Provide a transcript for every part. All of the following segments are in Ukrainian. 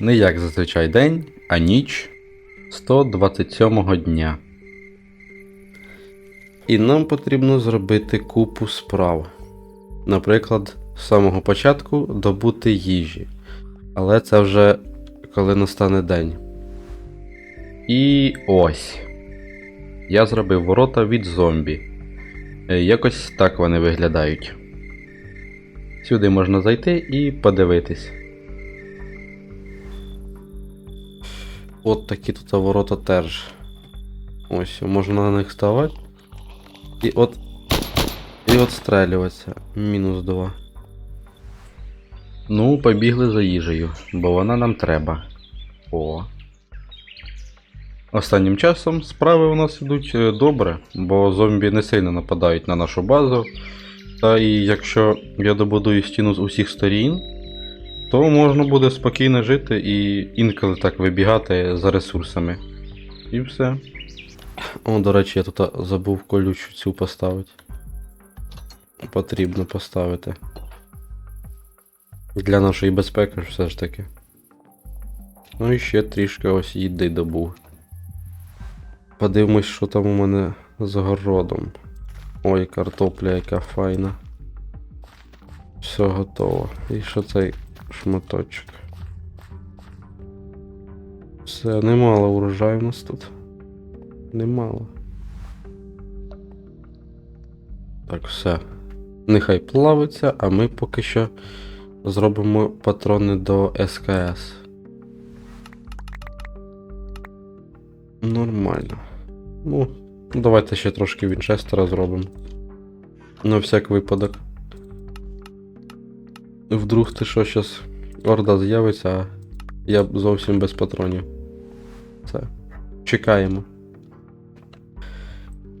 Не як зазвичай день, а ніч 127 дня. І нам потрібно зробити купу справ. Наприклад, з самого початку добути їжі. Але це вже коли настане день. І ось. Я зробив ворота від зомбі. Е, Якось так вони виглядають. Сюди можна зайти і подивитись. От такі тут ворота теж. Ось, можна на них ставати. І от. І отстрелюватися. Мінус 2. Ну, побігли за їжею, бо вона нам треба. О. Останнім часом справи у нас ідуть е, добре, бо зомбі не сильно нападають на нашу базу. Та і якщо я добудую стіну з усіх сторін, то можна буде спокійно жити і інколи так вибігати за ресурсами. І все. О, до речі, я тут забув колючу цю поставити. Потрібно поставити. Для нашої безпеки все ж таки. Ну і ще трішки ось їди добув. Подивимось, що там у мене з городом. Ой, картопля яка файна. Все готово. І що цей шматочок. Все, немало урожаю у нас тут. Немало. Так, все. Нехай плавиться, а ми поки що зробимо патрони до СКС. Нормально. Ну, давайте ще трошки Вінчестера зробимо. На всяк випадок. Вдруг ти що щас орда з'явиться, а я зовсім без патронів. Це. Чекаємо.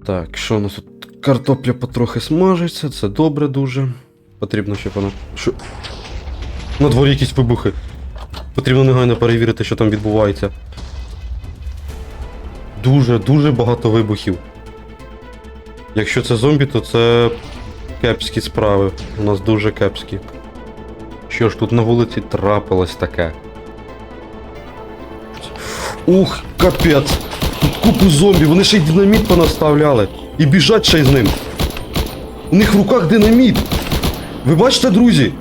Так, що у нас тут? Картопля потрохи смажиться, це добре дуже. Потрібно, щоб вона. Що? На дворі якісь вибухи. Потрібно негайно перевірити, що там відбувається. Дуже, дуже багато вибухів. Якщо це зомбі, то це кепські справи. У нас дуже кепські. Що ж тут на вулиці трапилось таке? Ух, капець! Тут купу зомбі, вони ще й динаміт понаставляли. І біжать ще й з ним. У них в руках динаміт. Ви бачите, друзі?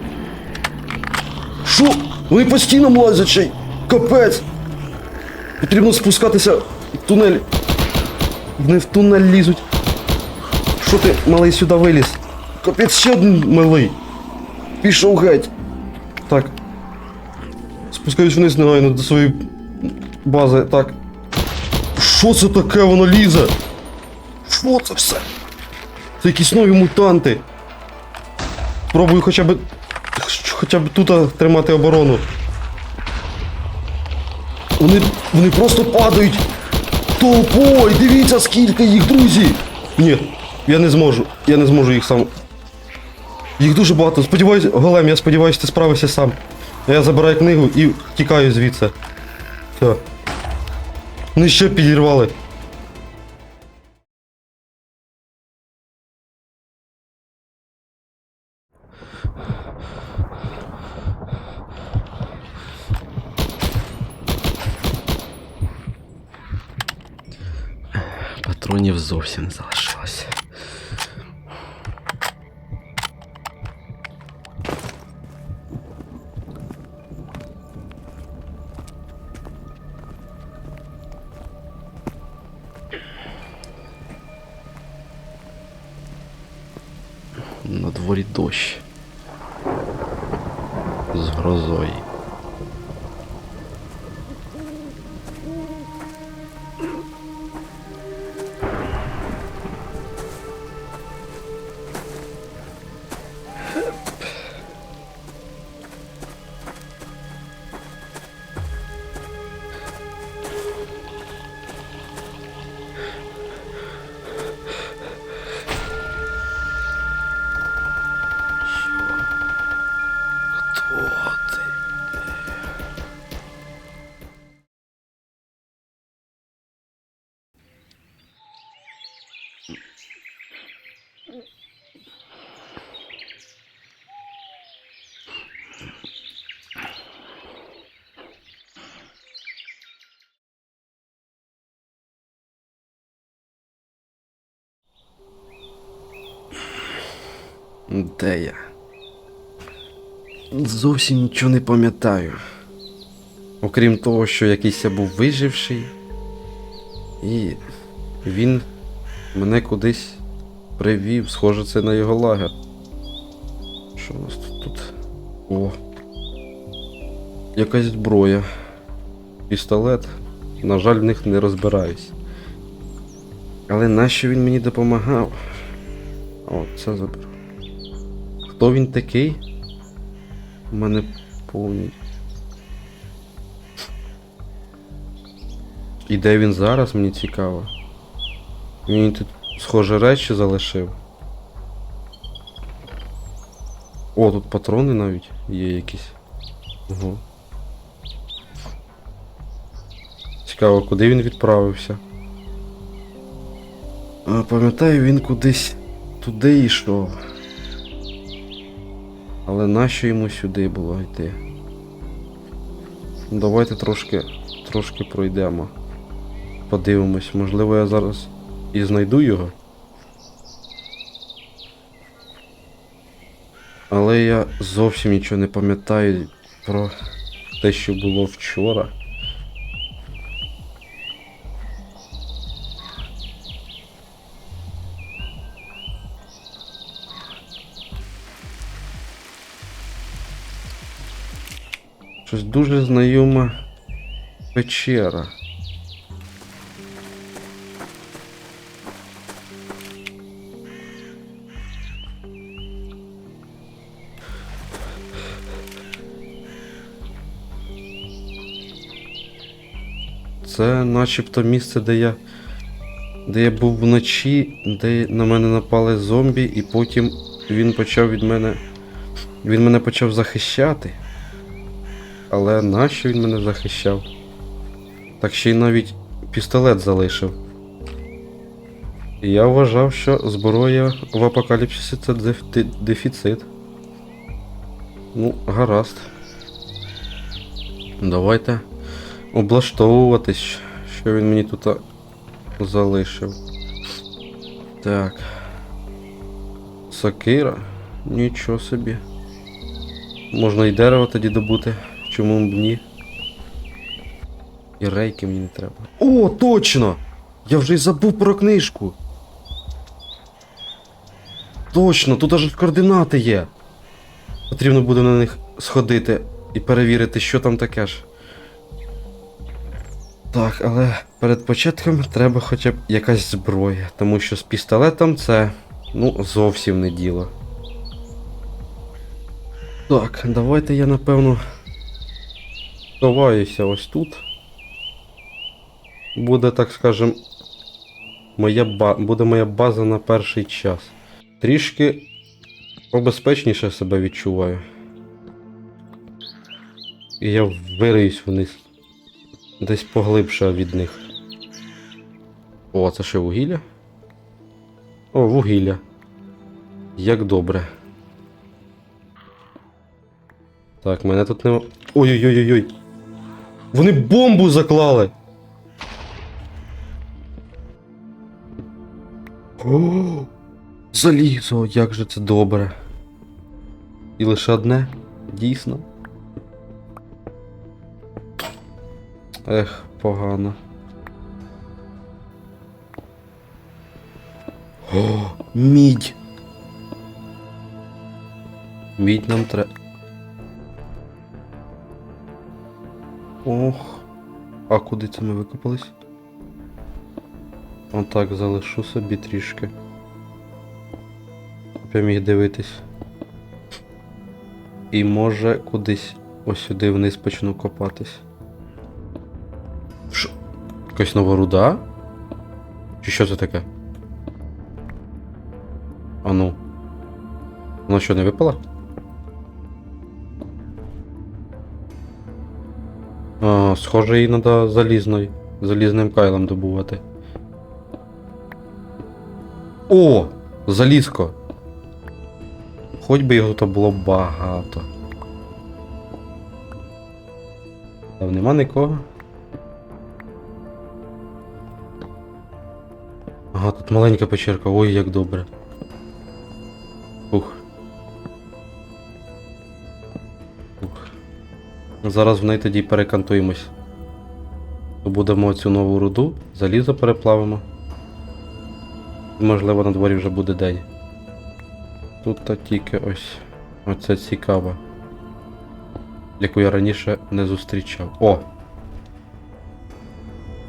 Що? Вони по стінам лазять ще й. Капець! Потрібно спускатися в тунель. Вони в тунель лізуть. Що ти, малий, сюди виліз? Капець ще один малий. Пішов геть. Спускаюсь вниз негайно до своєї бази. Так. Що це таке воно лізе? Що це все? Це якісь нові мутанти. Пробую хоча б. Хоча б тут тримати оборону. Вони, вони просто падають. Толпой! Дивіться, скільки їх, друзі! Ні, я не зможу. Я не зможу їх сам. Їх дуже багато. Сподіваюсь, голем, я сподіваюся, ти справишся сам. Я забираю книгу і тікаю звідси. Все. Вони ще підірвали. Патронів зовсім не залишилось. Де я? Зовсім нічого не пам'ятаю. Окрім того, що якийсь я був виживший, і він мене кудись привів, схоже, це на його лагер. Що у нас тут? тут? О. Якась зброя. Пістолет. На жаль, в них не розбираюсь. Але нащо він мені допомагав? О, це заберу. Хто він такий? У мене повні. І де він зараз, мені цікаво. Він тут схоже речі залишив. О, тут патрони навіть є якісь. Ого. Цікаво, куди він відправився. Пам'ятаю, він кудись туди йшов. Але нащо йому сюди було йти? Ну, Давайте трошки, трошки пройдемо. Подивимось, можливо, я зараз і знайду його. Але я зовсім нічого не пам'ятаю про те, що було вчора. Щось дуже знайома печера. Це начебто місце, де я. Де я був вночі, де на мене напали зомбі, і потім він почав від мене. Він мене почав захищати. Але нащо він мене захищав? Так ще й навіть пістолет залишив. Я вважав, що зброя в апокаліпсисі це дефіцит. Ну, гаразд. Давайте облаштовуватись, що він мені тут залишив. Так. Сакира? Нічого собі. Можна і дерево тоді добути. Чому б ні? І рейки мені не треба. О, точно! Я вже й забув про книжку. Точно, тут аж координати є. Потрібно буде на них сходити і перевірити, що там таке ж. Так, але перед початком треба хоча б якась зброя, тому що з пістолетом це ну зовсім не діло. Так, давайте я напевно ховаюся ось тут. Буде, так скажем, моя ба... буде моя база на перший час. Трішки побезпечніше себе відчуваю. І я вириюсь вниз. Десь поглибше від них. О, це ще вугілля? О, вугілля. Як добре. Так, мене тут нема. Ой-ой-ой-ой. Вони бомбу заклали. О, залізо, як же це добре. І лише одне, дійсно. Ех, погано. О, мідь. Мідь нам треба. Ох. А куди це ми викопались? Отак залишу собі трішки. Я міг дивитись. І може кудись ось сюди вниз почну копатись. Що? Якась нова руда? Чи що це таке? А ну. Вона що, не випала? Схоже, її треба залізною. Залізним кайлом добувати. О! Залізко! Хоч би його тут було багато. Там нема нікого. Ага, тут маленька печерка, ой, як добре. Ух. Зараз в неї тоді перекантуємось. Добудемо цю нову руду, залізо переплавимо. І, Можливо, на дворі вже буде день. Тут та тільки ось. Оце цікаво. Яку я раніше не зустрічав. О!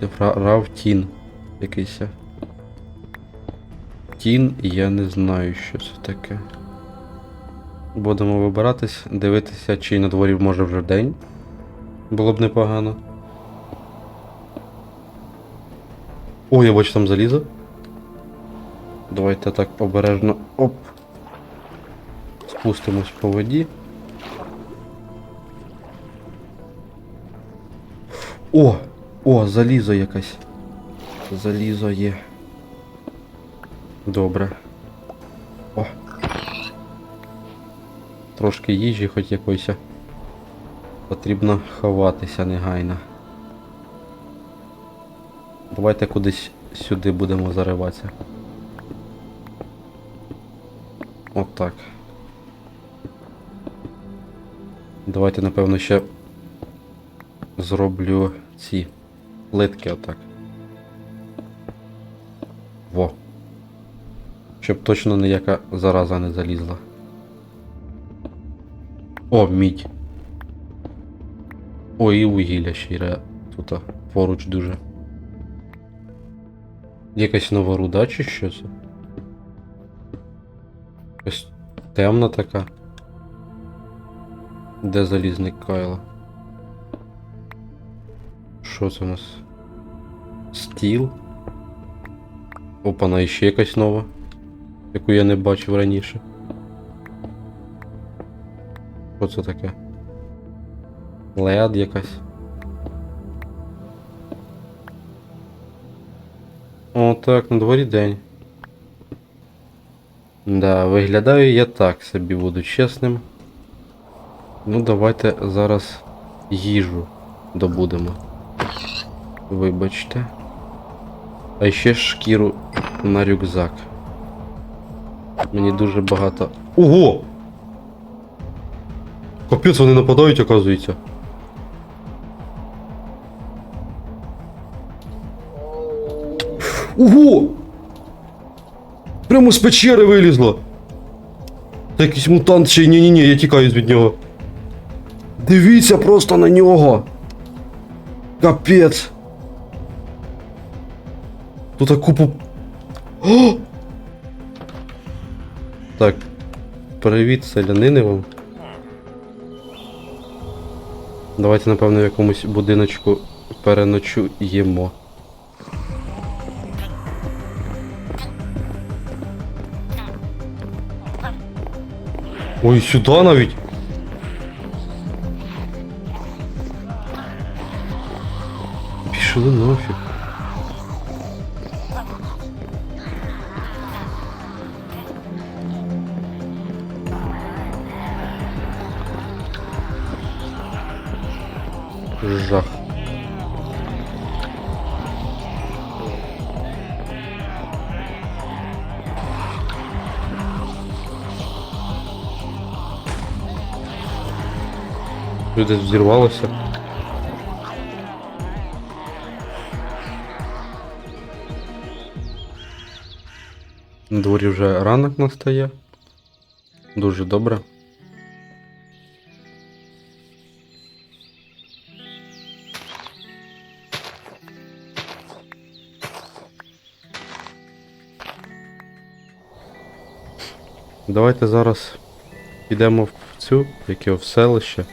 Це Ра- Равтін якийсь. Тін, я не знаю, що це таке. Будемо вибиратись, дивитися, чи на дворі може вже день. Було б непогано. О, я бачу там залізо. Давайте так обережно. Оп. Спустимось по воді. О! О, залізо якесь. Залізо є. Добре. О. Трошки їжі хоч якоїсь. Потрібно ховатися негайно. Давайте кудись сюди будемо зариватися. Отак. Давайте, напевно, ще зроблю ці плитки отак. Во. Щоб точно ніяка зараза не залізла. О, мідь. О, і вугілля ще тут поруч дуже. Якась нова руда чи що це? Якась темна така. Де залізник Кайло? Що це у нас? Стіл? Опана, іще якась нова, яку я не бачив раніше. Що це таке? Лед якась. О, так, на дворі день. Да, виглядаю я так собі, буду чесним. Ну, давайте зараз їжу добудемо. Вибачте. А ще шкіру на рюкзак. Мені дуже багато. Ого! Капець, вони нападають, оказується. Ого! Прямо з печери вилізло. Це якийсь мутант ще ні ні ні я тікаю від нього. Дивіться просто на нього. Капець. Тут купу. О! Так. Привіт, селянини вам. Давайте, напевно, в якомусь будиночку переночуємо. Ой, сюди навіть. Пішли нафіг. Люди взірвалося. На дворі вже ранок настає. Дуже добре. Давайте зараз підемо в цю, яке в селище.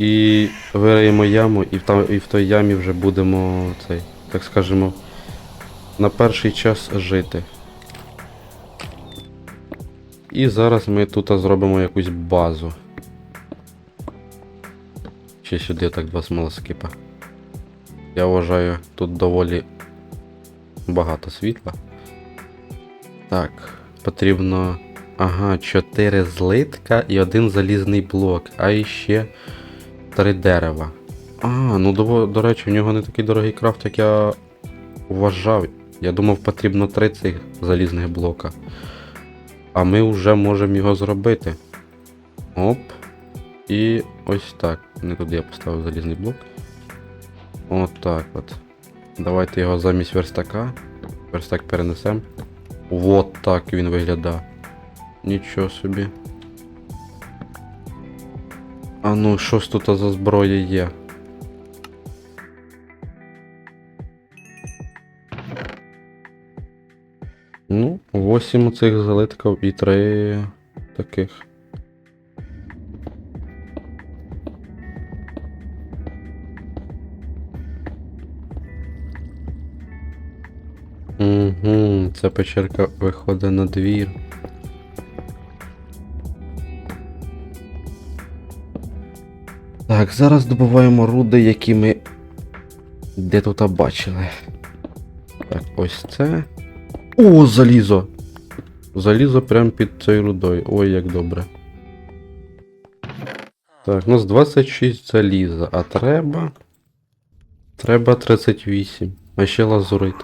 І вириємо яму, і в, там, і в той ямі вже будемо цей, так скажемо, на перший час жити. І зараз ми тут зробимо якусь базу. Ще сюди так два смолоскипа. Я вважаю, тут доволі багато світла. Так, потрібно. Ага, 4 злитка і один залізний блок, а іще 3 дерева. А, ну до, до речі, в нього не такий дорогий крафт, як я вважав. Я думав, потрібно 3 цих залізних блока. А ми вже можемо його зробити. Оп. І ось так. Не туди я поставив залізний блок. От так от. Давайте його замість верстака. Верстак перенесемо. Вот так він виглядає. Нічого собі. А ну, що ж тут за зброя є? Ну, 8 цих залитків і 3 таких. Угу, ця печерка виходить на двір. Так, зараз добуваємо руди, які ми. Де тут бачили. Так, ось це. О, залізо! Залізо прямо під цією рудою. Ой, як добре. Так, у нас 26 заліза, а треба. Треба 38. А ще лазурит.